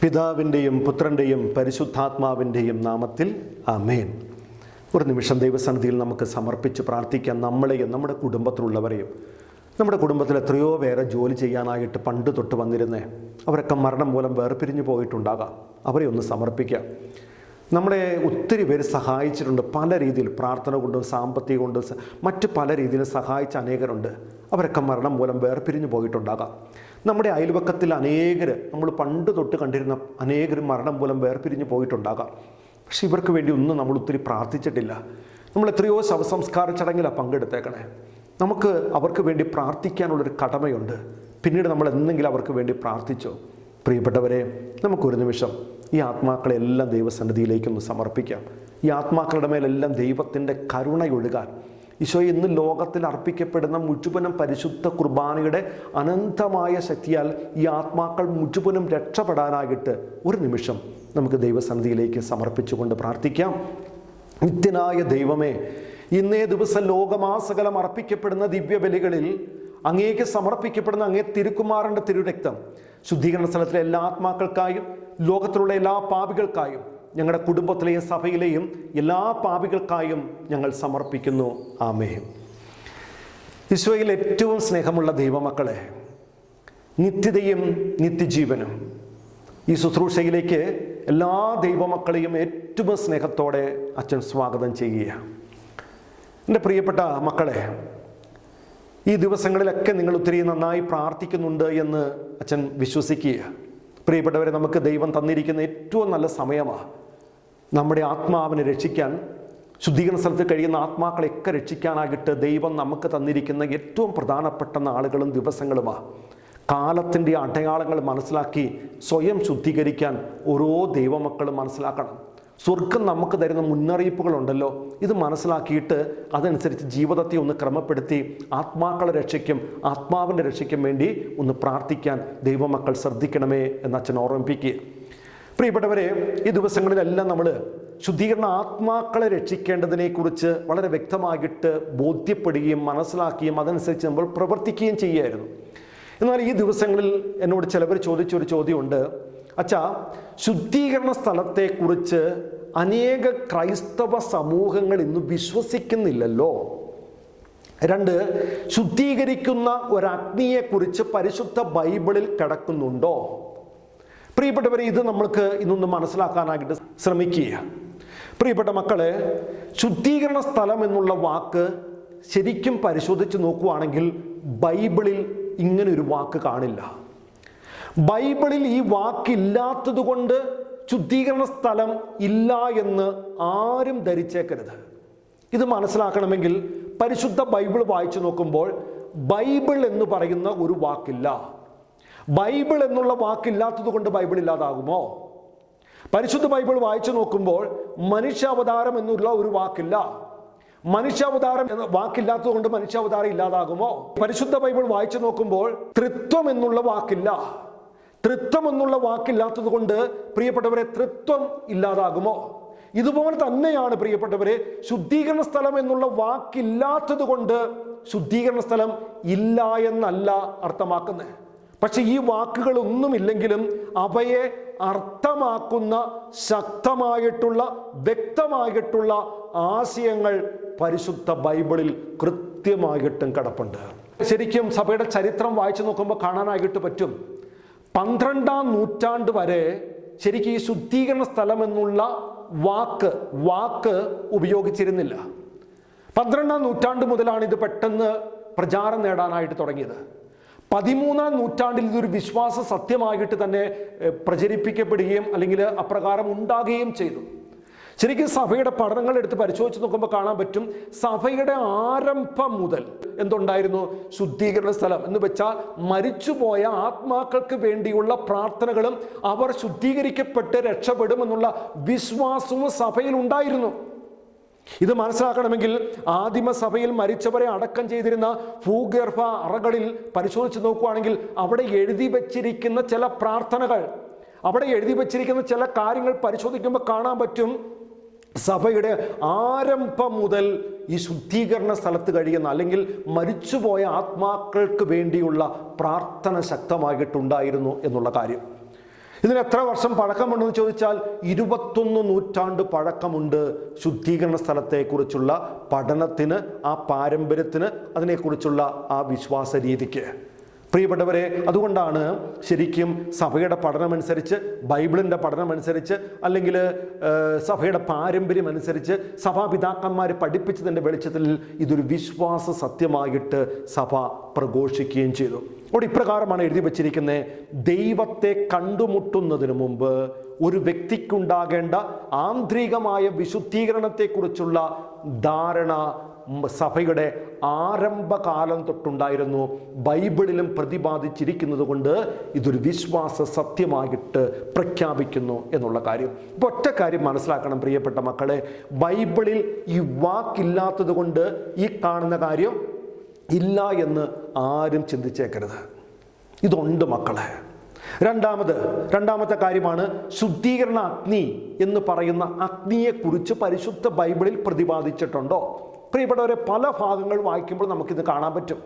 പിതാവിന്റെയും പുത്രന്റെയും പരിശുദ്ധാത്മാവിന്റെയും നാമത്തിൽ ആമേൻ. ഒരു നിമിഷം ദൈവസന്നിധിയിൽ നമുക്ക് സമർപ്പിച്ച് പ്രാർത്ഥിക്കാം. നമ്മളെയും നമ്മുടെ കുടുംബത്തിലുള്ളവരെയും. നമ്മുടെ കുടുംബത്തിൽ എത്രയോ പേരെ ജോലി ചെയ്യാനായിട്ട് പണ്ട് തൊട്ട് വന്നിരുന്നേ. അവരൊക്കെ മരണം മൂലം വേർപിരിഞ്ഞു പോയിട്ടുണ്ടാകാം. അവരെ ഒന്ന് സമർപ്പിക്കാം. നമ്മളെ ഒത്തിരി പേര് സഹായിച്ചിട്ടുണ്ട്. പല രീതിയിൽ പ്രാർത്ഥന കൊണ്ടും സാമ്പത്തികം കൊണ്ടും മറ്റ് പല രീതിയിൽ സഹായിച്ച അനേകരുണ്ട്. അവരൊക്കെ മരണം മൂലം വേർപിരിഞ്ഞു പോയിട്ടുണ്ടാകാം. നമ്മുടെ അയൽവക്കത്തിൽ അനേകർ നമ്മൾ പണ്ട് തൊട്ട് കണ്ടിരുന്ന അനേകർ മരണം മൂലം വേർപിരിഞ്ഞു പോയിട്ടുണ്ടാകാം. പക്ഷെ ഇവർക്ക് വേണ്ടി ഒന്നും നമ്മൾ ഒത്തിരി പ്രാർത്ഥിച്ചിട്ടില്ല. നമ്മൾ എത്രയോ ശവസംസ്കാര ചടങ്ങിലാണ് പങ്കെടുത്തേക്കണേ. നമുക്ക് അവർക്ക് വേണ്ടി പ്രാർത്ഥിക്കാനുള്ളൊരു കടമയുണ്ട്. പിന്നീട് നമ്മൾ എന്തെങ്കിലും അവർക്ക് വേണ്ടി പ്രാർത്ഥിച്ചോ? പ്രിയപ്പെട്ടവരെ നമുക്കൊരു നിമിഷം ഈ ആത്മാക്കളെല്ലാം ദൈവസന്നിധിയിലേക്കൊന്ന് സമർപ്പിക്കാം. ഈ ആത്മാക്കളുടെ മേലെല്ലാം ദൈവത്തിന്റെ കരുണയൊഴുകാൻ. ഈശോ ഇന്ന് ലോകത്തിൽ അർപ്പിക്കപ്പെടുന്ന മുഴുവനും പരിശുദ്ധ കുർബാനയുടെ അനന്തമായ ശക്തിയാൽ ഈ ആത്മാക്കൾ മുഴുവനും രക്ഷപ്പെടാനായിട്ട് ഒരു നിമിഷം നമുക്ക് ദൈവസന്നിധിയിലേക്ക് സമർപ്പിച്ചുകൊണ്ട് പ്രാർത്ഥിക്കാം. നിത്യനായ ദൈവമേ ഇന്നേ ദിവസം ലോകമാസകലം അർപ്പിക്കപ്പെടുന്ന ദിവ്യബലികളിൽ അങ്ങേക്ക് സമർപ്പിക്കപ്പെടുന്ന അങ്ങേ തിരുക്കുമാരന്റെ തിരുരക്തം ശുദ്ധീകരണ സ്ഥലത്തിലെ എല്ലാ ആത്മാക്കൾക്കായും ലോകത്തിലുള്ള എല്ലാ പാപികൾക്കായും ഞങ്ങളുടെ കുടുംബത്തിലെയും സഭയിലെയും എല്ലാ പാപികൾക്കായും ഞങ്ങൾ സമർപ്പിക്കുന്നു. ആമേ ഈശോയിൽ ഏറ്റവും സ്നേഹമുള്ള ദൈവമക്കളെ നിത്യതയും നിത്യജീവനും ഈ ശുശ്രൂഷയിലേക്ക് എല്ലാ ദൈവമക്കളെയും ഏറ്റവും സ്നേഹത്തോടെ അച്ഛൻ സ്വാഗതം ചെയ്യുക എന്റെ പ്രിയപ്പെട്ട മക്കളെ ഈ ദിവസങ്ങളിലൊക്കെ നിങ്ങൾ ഒത്തിരി നന്നായി പ്രാർത്ഥിക്കുന്നുണ്ട് എന്ന് അച്ഛൻ വിശ്വസിക്കുക. പ്രിയപ്പെട്ടവരെ നമുക്ക് ദൈവം തന്നിരിക്കുന്ന ഏറ്റവും നല്ല സമയമാണ് നമ്മുടെ ആത്മാവിനെ രക്ഷിക്കാൻ ശുദ്ധീകരണ സ്ഥലത്ത് കഴിയുന്ന ആത്മാക്കളെയൊക്കെ രക്ഷിക്കാനായിട്ട് ദൈവം നമുക്ക് തന്നിരിക്കുന്ന ഏറ്റവും പ്രധാനപ്പെട്ട നാളുകളും ദിവസങ്ങളുമാണ് കാലത്തിന്റെ അടയാളങ്ങൾ മനസ്സിലാക്കി സ്വയം ശുദ്ധീകരിക്കാൻ ഓരോ ദൈവമക്കളും മനസ്സിലാക്കണം. സ്വർഗം നമുക്ക് തരുന്ന മുന്നറിയിപ്പുകളുണ്ടല്ലോ. ഇത് മനസ്സിലാക്കിയിട്ട് അതനുസരിച്ച് ജീവിതത്തെ ഒന്ന് ക്രമപ്പെടുത്തി ആത്മാക്കളെ രക്ഷയ്ക്കും ആത്മാവിന്റെ രക്ഷയ്ക്കും വേണ്ടി ഒന്ന് പ്രാർത്ഥിക്കാൻ ദൈവമക്കൾ ശ്രദ്ധിക്കണമേ എന്ന് അച്ഛൻ ഓർമ്മിപ്പിക്കുക. പ്രിയപ്പെട്ടവരെ ഈ ദിവസങ്ങളിലെല്ലാം നമ്മൾ ശുദ്ധീകരണ ആത്മാക്കളെ രക്ഷിക്കേണ്ടതിനെക്കുറിച്ച് വളരെ വ്യക്തമായിട്ട് ബോധ്യപ്പെടുകയും മനസ്സിലാക്കുകയും അതനുസരിച്ച് നമ്മൾ പ്രവർത്തിക്കുകയും ചെയ്യുമായിരുന്നു എന്നാൽ ഈ ദിവസങ്ങളിൽ എന്നോട് ചിലവർ ചോദിച്ചൊരു ചോദ്യമുണ്ട്. അച്ഛാ ശുദ്ധീകരണ സ്ഥലത്തെക്കുറിച്ച് അനേക ക്രൈസ്തവ സമൂഹങ്ങൾ ഇന്ന് വിശ്വസിക്കുന്നില്ലല്ലോ. രണ്ട് ശുദ്ധീകരിക്കുന്ന ഒരു അഗ്നിയെക്കുറിച്ച് പരിശുദ്ധ ബൈബിളിൽ കിടക്കുന്നുണ്ടോ? പ്രിയപ്പെട്ടവരെ ഇത് നമ്മൾക്ക് ഇന്നൊന്ന് മനസ്സിലാക്കാനായിട്ട് ശ്രമിക്കുക. പ്രിയപ്പെട്ട മക്കളെ ശുദ്ധീകരണ സ്ഥലം എന്നുള്ള വാക്ക് ശരിക്കും പരിശോധിച്ച് നോക്കുവാണെങ്കിൽ ബൈബിളിൽ ഇങ്ങനെ ഒരു വാക്ക് കാണില്ല. ബൈബിളിൽ ഈ വാക്കില്ലാത്തത് കൊണ്ട് ശുദ്ധീകരണ സ്ഥലം ഇല്ല എന്ന് ആരും ധരിച്ചേക്കരുത്. ഇത് മനസ്സിലാക്കണമെങ്കിൽ പരിശുദ്ധ ബൈബിൾ വായിച്ചു നോക്കുമ്പോൾ ബൈബിൾ എന്ന് പറയുന്ന ഒരു വാക്കില്ല. ബൈബിൾ എന്നുള്ള വാക്കില്ലാത്തത് കൊണ്ട് ബൈബിൾ ഇല്ലാതാകുമോ? പരിശുദ്ധ ബൈബിൾ വായിച്ചു നോക്കുമ്പോൾ മനുഷ്യാവതാരം എന്നുള്ള ഒരു വാക്കില്ല. മനുഷ്യാവതാരം എന്ന വാക്കില്ലാത്തത് കൊണ്ട് മനുഷ്യാവതാരം ഇല്ലാതാകുമോ? പരിശുദ്ധ ബൈബിൾ വായിച്ചു നോക്കുമ്പോൾ തൃത്വം എന്നുള്ള വാക്കില്ല. തൃത്വം എന്നുള്ള വാക്കില്ലാത്തത് കൊണ്ട് പ്രിയപ്പെട്ടവരെ തൃത്വം ഇല്ലാതാകുമോ? ഇതുപോലെ തന്നെയാണ് പ്രിയപ്പെട്ടവരെ ശുദ്ധീകരണ സ്ഥലം എന്നുള്ള വാക്കില്ലാത്തത് കൊണ്ട് ശുദ്ധീകരണ സ്ഥലം ഇല്ല എന്നല്ല അർത്ഥമാക്കുന്നത്. പക്ഷെ ഈ വാക്കുകളൊന്നുമില്ലെങ്കിലും അവയെ അർത്ഥമാക്കുന്ന ശക്തമായിട്ടുള്ള വ്യക്തമായിട്ടുള്ള ആശയങ്ങൾ പരിശുദ്ധ ബൈബിളിൽ കൃത്യമായിട്ടും കിടപ്പുണ്ട്. ശരിക്കും സഭയുടെ ചരിത്രം വായിച്ചു നോക്കുമ്പോൾ കാണാനായിട്ട് പറ്റും. പന്ത്രണ്ടാം നൂറ്റാണ്ട് വരെ ശരിക്കും ഈ ശുദ്ധീകരണ സ്ഥലം എന്നുള്ള വാക്ക് വാക്ക് ഉപയോഗിച്ചിരുന്നില്ല. പന്ത്രണ്ടാം നൂറ്റാണ്ട് മുതലാണ് ഇത് പെട്ടെന്ന് പ്രചാരം നേടാനായിട്ട് തുടങ്ങിയത്. പതിമൂന്നാം നൂറ്റാണ്ടിൽ ഇതൊരു വിശ്വാസ സത്യമായിട്ട് തന്നെ പ്രചരിപ്പിക്കപ്പെടുകയും അല്ലെങ്കിൽ അപ്രകാരം ഉണ്ടാകുകയും ചെയ്തു. ശരിക്കും സഭയുടെ പഠനങ്ങൾ എടുത്ത് പരിശോധിച്ച് നോക്കുമ്പോൾ കാണാൻ പറ്റും സഭയുടെ ആരംഭം മുതൽ എന്തുണ്ടായിരുന്നു? ശുദ്ധീകരണ സ്ഥലം എന്ന് വെച്ചാൽ മരിച്ചുപോയ ആത്മാക്കൾക്ക് വേണ്ടിയുള്ള പ്രാർത്ഥനകളും അവർ ശുദ്ധീകരിക്കപ്പെട്ട് രക്ഷപ്പെടുമെന്നുള്ള വിശ്വാസവും സഭയിൽ ഉണ്ടായിരുന്നു. ഇത് മനസ്സിലാക്കണമെങ്കിൽ ആദിമസഭയിൽ മരിച്ചവരെ അടക്കം ചെയ്തിരുന്ന ഭൂഗർഭ അറകളിൽ പരിശോധിച്ച് നോക്കുകയാണെങ്കിൽ അവിടെ എഴുതി വച്ചിരിക്കുന്ന ചില പ്രാർത്ഥനകൾ അവിടെ എഴുതി വച്ചിരിക്കുന്ന ചില കാര്യങ്ങൾ പരിശോധിക്കുമ്പോൾ കാണാൻ പറ്റും സഭയുടെ ആരംഭം മുതൽ ഈ ശുദ്ധീകരണ സ്ഥലത്ത് കഴിയുന്ന അല്ലെങ്കിൽ മരിച്ചുപോയ ആത്മാക്കൾക്ക് വേണ്ടിയുള്ള പ്രാർത്ഥന ശക്തമായിട്ടുണ്ടായിരുന്നു എന്നുള്ള കാര്യം. ഇതിന് എത്ര വർഷം പഴക്കമുണ്ടെന്ന് ചോദിച്ചാൽ ഇരുപത്തൊന്ന് നൂറ്റാണ്ട് പഴക്കമുണ്ട് ശുദ്ധീകരണ സ്ഥലത്തെക്കുറിച്ചുള്ള പഠനത്തിന് ആ പാരമ്പര്യത്തിന് അതിനെക്കുറിച്ചുള്ള ആ വിശ്വാസ രീതിക്ക്. പ്രിയപ്പെട്ടവരെ അതുകൊണ്ടാണ് ശരിക്കും സഭയുടെ പഠനമനുസരിച്ച് ബൈബിളിന്റെ പഠനമനുസരിച്ച് അല്ലെങ്കിൽ സഭയുടെ പാരമ്പര്യം അനുസരിച്ച് സഭാപിതാക്കന്മാർ പഠിപ്പിച്ചതിന്റെ വെളിച്ചത്തിൽ ഇതൊരു വിശ്വാസ സത്യമായിട്ട് സഭ പ്രഘോഷിക്കുകയും ചെയ്തു. അവിടെ ഇപ്രകാരമാണ് എഴുതി വച്ചിരിക്കുന്നത് ദൈവത്തെ കണ്ടുമുട്ടുന്നതിന് മുമ്പ് ഒരു വ്യക്തിക്കുണ്ടാകേണ്ട ആന്തരികമായ വിശുദ്ധീകരണത്തെക്കുറിച്ചുള്ള ധാരണ സഭയുടെ ആരംഭകാലം തൊട്ടുണ്ടായിരുന്നു. ബൈബിളിലും പ്രതിപാദിച്ചിരിക്കുന്നത് കൊണ്ട് ഇതൊരു വിശ്വാസ സത്യമായിട്ട് പ്രഖ്യാപിക്കുന്നു എന്നുള്ള കാര്യം. ഇപ്പോൾ ഒറ്റ കാര്യം മനസ്സിലാക്കണം പ്രിയപ്പെട്ട മക്കളെ. ബൈബിളിൽ ഈ വാക്കില്ലാത്തത് കൊണ്ട് ഈ കാണുന്ന കാര്യം ഇല്ല എന്ന് ആരും ചിന്തിച്ചേക്കരുത്. ഇതുണ്ട് മക്കളെ. രണ്ടാമത് രണ്ടാമത്തെ കാര്യമാണ് ശുദ്ധീകരണ അഗ്നി എന്ന് പറയുന്ന അഗ്നിയെക്കുറിച്ച് പരിശുദ്ധ ബൈബിളിൽ പ്രതിപാദിച്ചിട്ടുണ്ടോ? പ്രിയപ്പെട്ടവരെ പല ഭാഗങ്ങൾ വായിക്കുമ്പോൾ നമുക്കിത് കാണാൻ പറ്റും.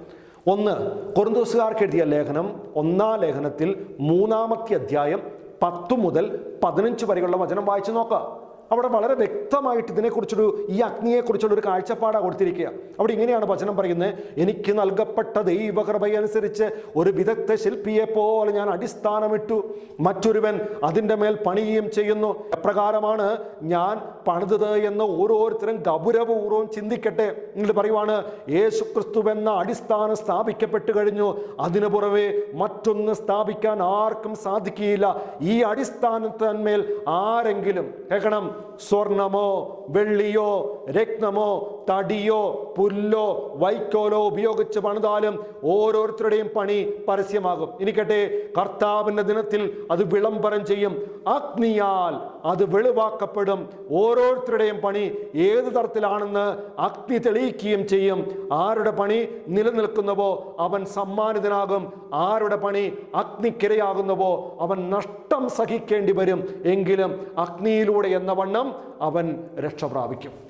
ഒന്ന് കൊറിന്തോസുകാർക്ക് എഴുതിയ ലേഖനം ഒന്നാം ലേഖനത്തിൽ മൂന്നാമത്തെ അധ്യായം പത്തു മുതൽ പതിനഞ്ച് വരെയുള്ള വചനം വായിച്ചു നോക്കുക. അവിടെ വളരെ വ്യക്തമായിട്ട് ഇതിനെക്കുറിച്ചൊരു ഈ അഗ്നിയെക്കുറിച്ചുള്ള ഒരു കാഴ്ചപ്പാടാണ് കൊടുത്തിരിക്കുക. അവിടെ ഇങ്ങനെയാണ് വചനം പറയുന്നത്. എനിക്ക് നൽകപ്പെട്ട ദൈവകൃപയനുസരിച്ച് ഒരു വിദഗ്ധ ശില്പിയെ പോലെ ഞാൻ അടിസ്ഥാനമിട്ടു. മറ്റൊരുവൻ അതിന്റെ മേൽ പണിയുകയും ചെയ്യുന്നു. എപ്രകാരമാണ് ഞാൻ പണിതത് എന്ന് ഓരോരുത്തരും ഗൗരവപൂർവം ചിന്തിക്കട്ടെ എന്നിട്ട് പറയുവാണ് യേശു ക്രിസ്തുവെന്ന അടിസ്ഥാനം സ്ഥാപിക്കപ്പെട്ടു കഴിഞ്ഞു. അതിനു പുറമെ മറ്റൊന്ന് സ്ഥാപിക്കാൻ ആർക്കും സാധിക്കുകയില്ല. ഈ അടിസ്ഥാനത്തിന്മേൽ ആരെങ്കിലും കേൾക്കണം. സ്വർണമോ വെള്ളിയോ രത്നമോ തടിയോ പുല്ലോ വൈക്കോലോ ഉപയോഗിച്ച് പണിതാലും ഓരോരുത്തരുടെയും പണി പരസ്യമാകും. ഇനിക്കട്ടെ കർത്താവിന്റെ ദിനത്തിൽ അത് വിളംബരം ചെയ്യും. അഗ്നിയാൽ അത് വെളിവാക്കപ്പെടും. ഓരോരുത്തരുടെയും പണി ഏത് തരത്തിലാണെന്ന് അഗ്നി തെളിയിക്കുകയും ചെയ്യും. ആരുടെ പണി നിലനിൽക്കുന്നവോ അവൻ സമ്മാനിതനാകും. ആരുടെ പണി അഗ്നിക്കിരയാകുന്നുവോ അവൻ നഷ്ടം സഹിക്കേണ്ടി വരും. എങ്കിലും അഗ്നിയിലൂടെ എന്ന വണ്ണം അവൻ രക്ഷ പ്രാപിക്കും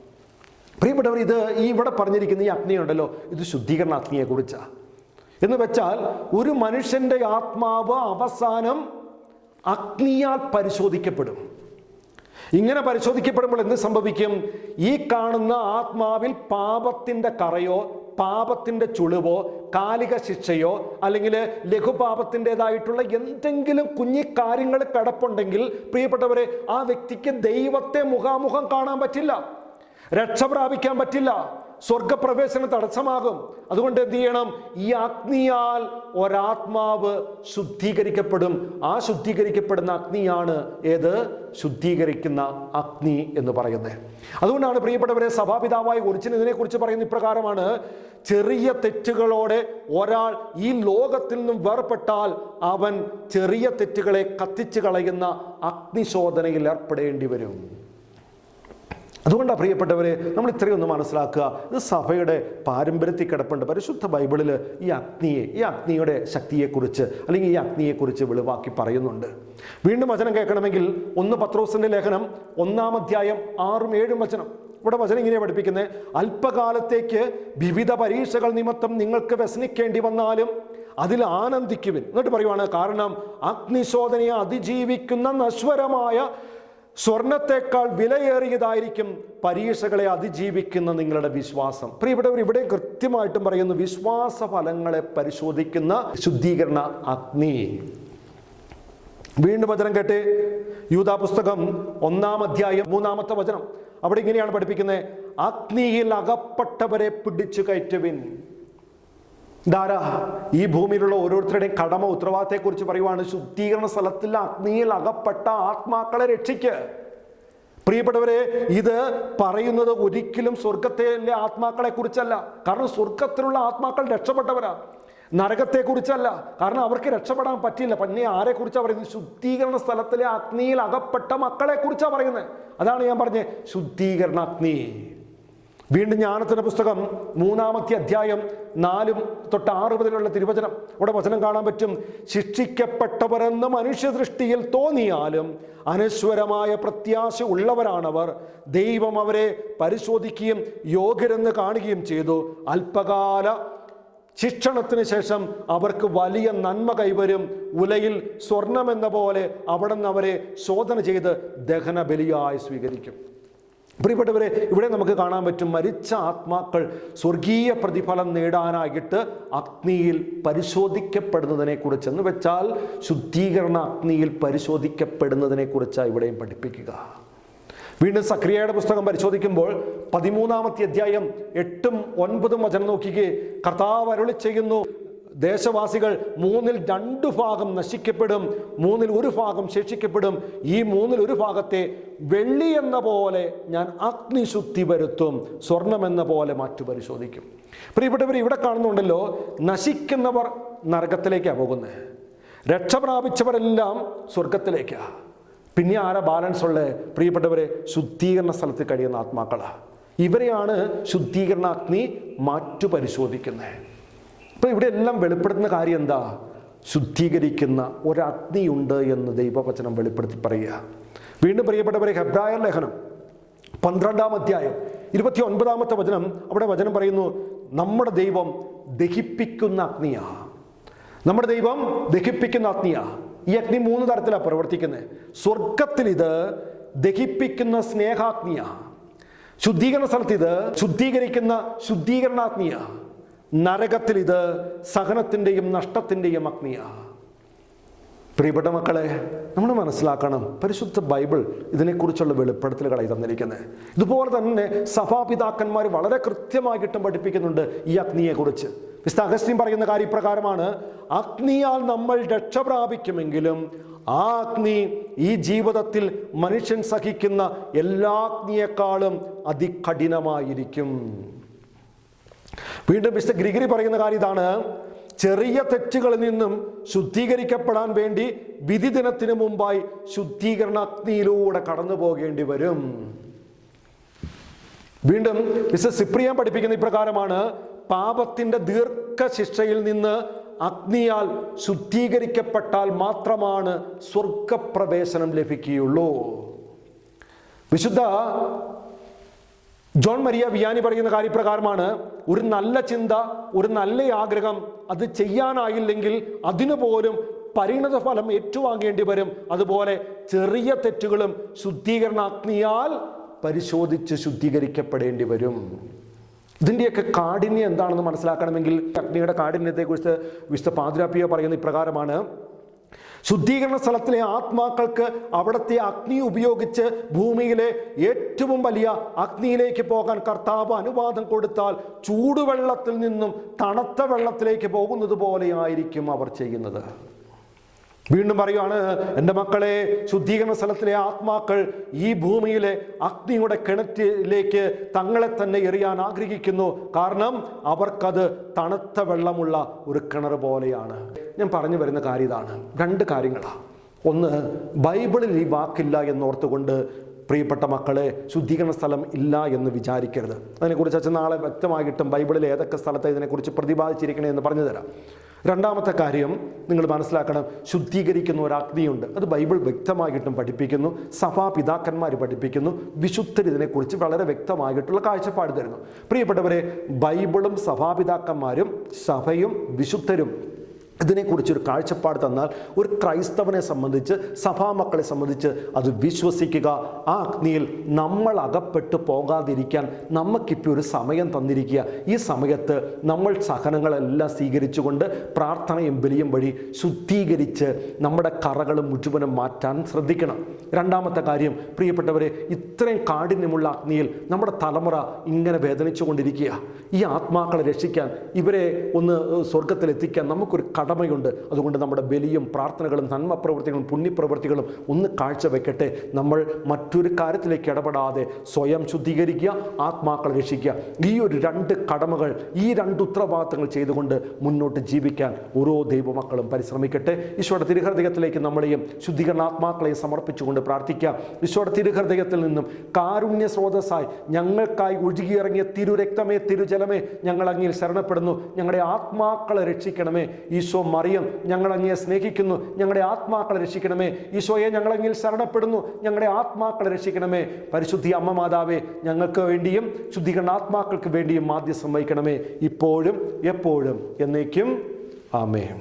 പ്രിയപ്പെട്ടവർ ഇത് ഈ ഇവിടെ പറഞ്ഞിരിക്കുന്ന ഈ അഗ്നിയുണ്ടല്ലോ ഇത് ശുദ്ധീകരണ അഗ്നിയെ കുറിച്ചാണ് എന്ന് വെച്ചാൽ ഒരു മനുഷ്യന്റെ ആത്മാവ് അവസാനം അഗ്നിയാൽ പരിശോധിക്കപ്പെടും. ഇങ്ങനെ പരിശോധിക്കപ്പെടുമ്പോൾ എന്ത് സംഭവിക്കും? ഈ കാണുന്ന ആത്മാവിൽ പാപത്തിന്റെ കറയോ പാപത്തിന്റെ ചുളിവോ കാലിക ശിക്ഷയോ അല്ലെങ്കിൽ ലഘുപാപത്തിന്റെതായിട്ടുള്ള എന്തെങ്കിലും കുഞ്ഞി കാര്യങ്ങൾ കിടപ്പുണ്ടെങ്കിൽ പ്രിയപ്പെട്ടവരെ ആ വ്യക്തിക്ക് ദൈവത്തെ മുഖാമുഖം കാണാൻ പറ്റില്ല. രക്ഷ പ്രാപിക്കാൻ പറ്റില്ല. സ്വർഗപ്രവേശനം തടസ്സമാകും. അതുകൊണ്ട് എന്ത് ചെയ്യണം? ഈ അഗ്നിയാൽ ഒരാത്മാവ് ശുദ്ധീകരിക്കപ്പെടും. ആ ശുദ്ധീകരിക്കപ്പെടുന്ന അഗ്നിയാണ് ഏത്? ശുദ്ധീകരിക്കുന്ന അഗ്നി എന്ന് പറയുന്നത്. അതുകൊണ്ടാണ് പ്രിയപ്പെട്ടവരെ സഭാപിതാവായി ഒരിച്ചിന് ഇതിനെക്കുറിച്ച് പറയുന്ന ഇപ്രകാരമാണ്. ചെറിയ തെറ്റുകളോടെ ഒരാൾ ഈ ലോകത്തിൽ നിന്നും വേർപെട്ടാൽ അവൻ ചെറിയ തെറ്റുകളെ കത്തിച്ചു കളയുന്ന അഗ്നിശോധനയിൽ ഏർപ്പെടേണ്ടി വരും. അതുകൊണ്ടാണ് പ്രിയപ്പെട്ടവരെ നമ്മൾ ഇത്രയൊന്ന് മനസ്സിലാക്കുക. ഇത് സഭയുടെ പാരമ്പര്യത്തിൽ കിടപ്പുണ്ട്. പരിശുദ്ധ ബൈബിളിൽ ഈ അഗ്നിയെ ഈ അഗ്നിയുടെ ശക്തിയെക്കുറിച്ച് അല്ലെങ്കിൽ ഈ അഗ്നിയെക്കുറിച്ച് വെളിവാക്കി പറയുന്നുണ്ട്. വീണ്ടും വചനം കേൾക്കണമെങ്കിൽ ഒന്ന് പത്രോസിന്റെ ലേഖനം ഒന്നാം അധ്യായം ആറും ഏഴും വചനം. ഇവിടെ വചനം ഇങ്ങനെ പഠിപ്പിക്കുന്നത് അല്പകാലത്തേക്ക് വിവിധ പരീക്ഷകൾ നിമിത്തം നിങ്ങൾക്ക് വ്യസനിക്കേണ്ടി വന്നാലും അതിൽ ആനന്ദിക്കുവിൻ. എന്നിട്ട് പറയുവാണ് കാരണം അഗ്നിശോധനയെ അതിജീവിക്കുന്ന നശ്വരമായ സ്വർണത്തെക്കാൾ വിലയേറിയതായിരിക്കും പരീക്ഷകളെ അതിജീവിക്കുന്ന നിങ്ങളുടെ വിശ്വാസം. പ്രിയപ്പെട്ടവർ ഇവിടെ കൃത്യമായിട്ടും പറയുന്നു വിശ്വാസ ഫലങ്ങളെ പരിശോധിക്കുന്ന ശുദ്ധീകരണ അഗ്നി. വീണ്ടും വചനം കേട്ടെ യൂതാ പുസ്തകം ഒന്നാം അധ്യായം മൂന്നാമത്തെ വചനം. അവിടെ ഇങ്ങനെയാണ് പഠിപ്പിക്കുന്നത് അഗ്നിയിൽ അകപ്പെട്ടവരെ പിടിച്ചു കയറ്റുവിൻ. ധാരാ ഈ ഭൂമിയിലുള്ള ഓരോരുത്തരുടെയും കടമ ഉത്തരവാദിത്തെക്കുറിച്ച് പറയുവാണ്. ശുദ്ധീകരണ സ്ഥലത്തിൽ അഗ്നിയിൽ അകപ്പെട്ട ആത്മാക്കളെ രക്ഷിക്ക്. പ്രിയപ്പെട്ടവരെ ഇത് പറയുന്നത് ഒരിക്കലും സ്വർഗത്തിലെ ആത്മാക്കളെ കുറിച്ചല്ല കാരണം സ്വർഗത്തിലുള്ള ആത്മാക്കൾ രക്ഷപ്പെട്ടവരാ. നരകത്തെക്കുറിച്ചല്ല. കാരണം അവർക്ക് രക്ഷപ്പെടാൻ പറ്റില്ല. പിന്നെ ആരെ കുറിച്ചാണ് പറയുന്നത്? ശുദ്ധീകരണ സ്ഥലത്തിലെ അഗ്നിയിൽ അകപ്പെട്ട മക്കളെ കുറിച്ചാണ് പറയുന്നത്. അതാണ് ഞാൻ പറഞ്ഞത്. ശുദ്ധീകരണ അഗ്നി വീണ്ടും ജ്ഞാനത്തിന്റെ പുസ്തകം മൂന്നാമത്തെ അധ്യായം നാലും തൊട്ട് ആറ് മുതലുള്ള തിരുവചനം. അവിടെ വചനം കാണാൻ പറ്റും. ശിക്ഷിക്കപ്പെട്ടവരെന്ന് മനുഷ്യദൃഷ്ടിയിൽ തോന്നിയാലും അനശ്വരമായ പ്രത്യാശ ഉള്ളവരാണവർ. ദൈവം അവരെ പരിശോധിക്കുകയും യോഗ്യരെന്ന് കാണുകയും ചെയ്തു. അല്പകാല ശിക്ഷണത്തിന് ശേഷം അവർക്ക് വലിയ നന്മ കൈവരും. ഉലയിൽ സ്വർണമെന്ന പോലെ അവിടെ നിന്ന് അവരെ ശോധന ചെയ്ത് ദഹന ബലിയായി സ്വീകരിക്കും. പ്രിയപ്പെട്ടവരെ ഇവിടെ നമുക്ക് കാണാൻ പറ്റും മരിച്ച ആത്മാക്കൾ സ്വർഗീയ പ്രതിഫലം നേടാനായിട്ട് അഗ്നിയിൽ പരിശോധിക്കപ്പെടുന്നതിനെ കുറിച്ച് എന്ന് വെച്ചാൽ ശുദ്ധീകരണ അഗ്നിയിൽ പരിശോധിക്കപ്പെടുന്നതിനെ കുറിച്ചാണ് ഇവിടെയും പഠിപ്പിക്കുക. വീണ്ടും സക്രിയയുടെ പുസ്തകം പരിശോധിക്കുമ്പോൾ പതിമൂന്നാമത്തെ അധ്യായം എട്ടും ഒൻപതും വചനം നോക്കിക്കേ. കർത്താവ് അരുളി ചെയ്യുന്നു ദേശവാസികൾ മൂന്നിൽ രണ്ടു ഭാഗം നശിക്കപ്പെടും മൂന്നിൽ ഒരു ഭാഗം ശേഷിക്കപ്പെടും. ഈ മൂന്നിൽ ഒരു ഭാഗത്തെ വെള്ളി എന്ന പോലെ ഞാൻ അഗ്നിശുദ്ധി വരുത്തും സ്വർണം എന്ന പോലെ മാറ്റു പരിശോധിക്കും. പ്രിയപ്പെട്ടവർ ഇവിടെ കാണുന്നുണ്ടല്ലോ നശിക്കുന്നവർ നരകത്തിലേക്കാണ് പോകുന്നത്. രക്ഷ പ്രാപിച്ചവരെല്ലാം സ്വർഗത്തിലേക്കാണ് പിന്നെ ആരാ ബാലൻസ് ഉള്ളത് പ്രിയപ്പെട്ടവരെ ശുദ്ധീകരണ സ്ഥലത്ത് കഴിയുന്ന ആത്മാക്കളാണ് ഇവരെയാണ് ശുദ്ധീകരണ അഗ്നി മാറ്റു പരിശോധിക്കുന്നത് അപ്പോൾ ഇവിടെ എല്ലാം വെളിപ്പെടുത്തുന്ന കാര്യം എന്താ? ശുദ്ധീകരിക്കുന്ന ഒരഗ്നിയുണ്ട് എന്ന് ദൈവവചനം വെളിപ്പെടുത്തി പറയുക. വീണ്ടും പ്രിയപ്പെട്ടവരെ ഹെബ്രായ ലേഖനം പന്ത്രണ്ടാം അധ്യായം ഇരുപത്തി ഒൻപതാമത്തെ വചനം അവിടെ വചനം പറയുന്നു നമ്മുടെ ദൈവം ദഹിപ്പിക്കുന്ന അഗ്നിയാ. നമ്മുടെ ദൈവം ദഹിപ്പിക്കുന്ന അഗ്നിയാ. ഈ അഗ്നി മൂന്ന് തരത്തിലാണ് പ്രവർത്തിക്കുന്നത് സ്വർഗത്തിൽ ഇത് ദഹിപ്പിക്കുന്ന സ്നേഹാഗ്നിയാ. ശുദ്ധീകരണ സ്ഥലത്ത് ഇത് ശുദ്ധീകരിക്കുന്ന ശുദ്ധീകരണാഗ്നിയ. നരകത്തിൽ ഇത് സഹനത്തിന്റെയും നഷ്ടത്തിന്റെയും അഗ്നിയാ. പ്രിയപ്പെട്ട മക്കളെ നമ്മൾ മനസ്സിലാക്കണം പരിശുദ്ധ ബൈബിൾ ഇതിനെക്കുറിച്ചുള്ള വെളിപ്പെടുത്തലുകളായി തന്നിരിക്കുന്നത് ഇതുപോലെ തന്നെ സഭാപിതാക്കന്മാർ വളരെ കൃത്യമായിട്ടും പഠിപ്പിക്കുന്നുണ്ട് ഈ അഗ്നിയെക്കുറിച്ച്. മിസ്റ്റർ അഗസ്റ്റിൻ പറയുന്ന കാര്യപ്രകാരമാണ് അഗ്നിയാൽ നമ്മൾ രക്ഷ പ്രാപിക്കുമെങ്കിലും ആ അഗ്നി ഈ ജീവിതത്തിൽ മനുഷ്യൻ സഹിക്കുന്ന എല്ലാ അഗ്നിയേക്കാളും അതികഠിനമായിരിക്കും. വീണ്ടും മിസ്റ്റർ ഗ്രിഗിരി പറയുന്ന കാര്യം ഇതാണ്. ചെറിയ തെറ്റുകളിൽ നിന്നും ശുദ്ധീകരിക്കപ്പെടാൻ വേണ്ടി വിധി ദിനത്തിന് മുമ്പായി ശുദ്ധീകരണ അഗ്നിയിലൂടെ കടന്നു പോകേണ്ടി വരും. വീണ്ടും മിസ്റ്റർ സിപ്രിയ പഠിപ്പിക്കുന്ന ഇപ്രകാരമാണ് പാപത്തിന്റെ ദീർഘശിക്ഷയിൽ നിന്ന് അഗ്നിയാൽ ശുദ്ധീകരിക്കപ്പെട്ടാൽ മാത്രമാണ് സ്വർഗപ്രവേശനം ലഭിക്കുകയുള്ളൂ. വിശുദ്ധ ജോൺ മരിയ വിയാനി പറയുന്ന കാര്യപ്രകാരമാണ് ഒരു നല്ല ചിന്ത ഒരു നല്ല ആഗ്രഹം അത് ചെയ്യാനായില്ലെങ്കിൽ അതിനു പോലും പരിണത ഫലം ഏറ്റുവാങ്ങേണ്ടി വരും. അതുപോലെ ചെറിയ തെറ്റുകളും ശുദ്ധീകരണാഗ്നിയാൽ പരിശോധിച്ച് ശുദ്ധീകരിക്കപ്പെടേണ്ടി വരും. ഇതിന്റെയൊക്കെ കാഠിന്യം എന്താണെന്ന് മനസ്സിലാക്കണമെങ്കിൽ അഗ്നിയുടെ കാഠിന്യത്തെക്കുറിച്ച് വിശുദ്ധ പാതിരാപ്പിയ പറയുന്ന ഇപ്രകാരമാണ്. ശുദ്ധീകരണ സ്ഥലത്തിലെ ആത്മാക്കൾക്ക് അവിടുത്തെ അഗ്നി ഉപയോഗിച്ച് ഭൂമിയിലെ ഏറ്റവും വലിയ അഗ്നിയിലേക്ക് പോകാൻ കർത്താവ് അനുവാദം കൊടുത്താൽ ചൂടുവെള്ളത്തിൽ നിന്നും തണുത്ത വെള്ളത്തിലേക്ക് പോകുന്നത് പോലെയായിരിക്കും അവർ ചെയ്യുന്നത്. വീണ്ടും പറയുവാണ് എന്റെ മക്കളെ ശുദ്ധീകരണ സ്ഥലത്തിലെ ആത്മാക്കൾ ഈ ഭൂമിയിലെ അഗ്നിയുടെ കിണറ്റിലേക്ക് തങ്ങളെ തന്നെ എറിയാൻ ആഗ്രഹിക്കുന്നു. കാരണം അവർക്കത് തണുത്ത വെള്ളമുള്ള ഒരു കിണർ പോലെയാണ്. ഞാൻ പറഞ്ഞു വരുന്ന കാര്യം ഇതാണ്. രണ്ട് കാര്യങ്ങളാണ് ഒന്ന് ബൈബിളിൽ ഈ വാക്കില്ല എന്നോർത്തുകൊണ്ട് പ്രിയപ്പെട്ട മക്കളെ ശുദ്ധീകരണ സ്ഥലം ഇല്ല എന്ന് വിചാരിക്കരുത്. അതിനെക്കുറിച്ച് അച്ഛൻ നാളെ വ്യക്തമായിട്ടും ബൈബിളിൽ ഏതൊക്കെ സ്ഥലത്ത് ഇതിനെക്കുറിച്ച് പ്രതിപാദിച്ചിരിക്കണേ എന്ന് പറഞ്ഞു തരാം. രണ്ടാമത്തെ കാര്യം നിങ്ങൾ മനസ്സിലാക്കണം ശുദ്ധീകരിക്കുന്ന ഒരു അഗ്നിയുണ്ട്. അത് ബൈബിൾ വ്യക്തമായിട്ടും പഠിപ്പിക്കുന്നു സഭാ പിതാക്കന്മാർ പഠിപ്പിക്കുന്നു വിശുദ്ധർ ഇതിനെക്കുറിച്ച് വളരെ വ്യക്തമായിട്ടുള്ള കാഴ്ചപ്പാട് തരുന്നു. പ്രിയപ്പെട്ടവരെ ബൈബിളും സഭാപിതാക്കന്മാരും സഭയും വിശുദ്ധരും ഇതിനെക്കുറിച്ചൊരു കാഴ്ചപ്പാട് തന്നാൽ ഒരു ക്രൈസ്തവനെ സംബന്ധിച്ച് സഭാമക്കളെ സംബന്ധിച്ച് അത് വിശ്വസിക്കുക. ആ അഗ്നിയിൽ നമ്മൾ അകപ്പെട്ടു പോകാതിരിക്കാൻ നമുക്കിപ്പോൾ ഒരു സമയം തന്നിരിക്കുക. ഈ സമയത്ത് നമ്മൾ സഹനങ്ങളെല്ലാം സ്വീകരിച്ചുകൊണ്ട് പ്രാർത്ഥനയും ബലിയും വഴി ശുദ്ധീകരിച്ച് നമ്മുടെ കറകൾ മുഴുവനും മാറ്റാൻ ശ്രദ്ധിക്കണം. രണ്ടാമത്തെ കാര്യം പ്രിയപ്പെട്ടവരെ ഇത്രയും കാഠിന്യമുള്ള അഗ്നിയിൽ നമ്മുടെ തലമുറ ഇങ്ങനെ വേദനിച്ചു കൊണ്ടിരിക്കുക ഈ ആത്മാക്കളെ രക്ഷിക്കാൻ ഇവരെ ഒന്ന് സ്വർഗത്തിലെത്തിക്കാൻ നമുക്കൊരു നമുക്കൊരു കടമയുണ്ട്. അതുകൊണ്ട് നമ്മുടെ ബലിയും പ്രാർത്ഥനകളും നന്മ പ്രവൃത്തികളും പുണ്യപ്രവൃത്തികളും ഒന്ന് കാഴ്ചവെക്കട്ടെ. നമ്മൾ മറ്റൊരു കാര്യത്തിലേക്ക് ഇടപെടാതെ സ്വയം ശുദ്ധീകരിക്കുക ആത്മാക്കളെ രക്ഷിക്കുക. ഈ ഒരു രണ്ട് കടമകൾ ഈ രണ്ട് ഉത്തരവാദിത്തങ്ങൾ ചെയ്തുകൊണ്ട് മുന്നോട്ട് ജീവിക്കാൻ ഓരോ ദൈവമക്കളും പരിശ്രമിക്കട്ടെ. ഈശോയുടെ തിരുഹൃദയത്തിലേക്ക് നമ്മളെയും ശുദ്ധീകരണാത്മാക്കളെയും സമർപ്പിച്ചുകൊണ്ട് പ്രാർത്ഥിക്കാം. ഈശോയുടെ തിരുഹൃദയത്തിൽ നിന്നും കാരുണ്യ സ്രോതസ്സായി ഞങ്ങൾക്കായി ഒഴുകിയിറങ്ങിയ തിരുരക്തമേ തിരുജലമേ ഞങ്ങൾ അങ്ങിൽ ശരണപ്പെടുന്നു. ഞങ്ങളുടെ ആത്മാക്കളെ രക്ഷിക്കണമേ. ഈശോ ഈശോ മറിയം ഞങ്ങളങ്ങിയെ സ്നേഹിക്കുന്നു. ഞങ്ങളുടെ ആത്മാക്കളെ രക്ഷിക്കണമേ. ഈശോയെ ഞങ്ങളങ്ങിൽ ശരണപ്പെടുന്നു. ഞങ്ങളുടെ ആത്മാക്കളെ രക്ഷിക്കണമേ. പരിശുദ്ധി അമ്മ മാതാവേ ഞങ്ങൾക്ക് വേണ്ടിയും ശുദ്ധീകരണ ആത്മാക്കൾക്ക് വേണ്ടിയും മാധ്യസം വഹിക്കണമേ ഇപ്പോഴും എപ്പോഴും എന്നേക്കും. ആമേ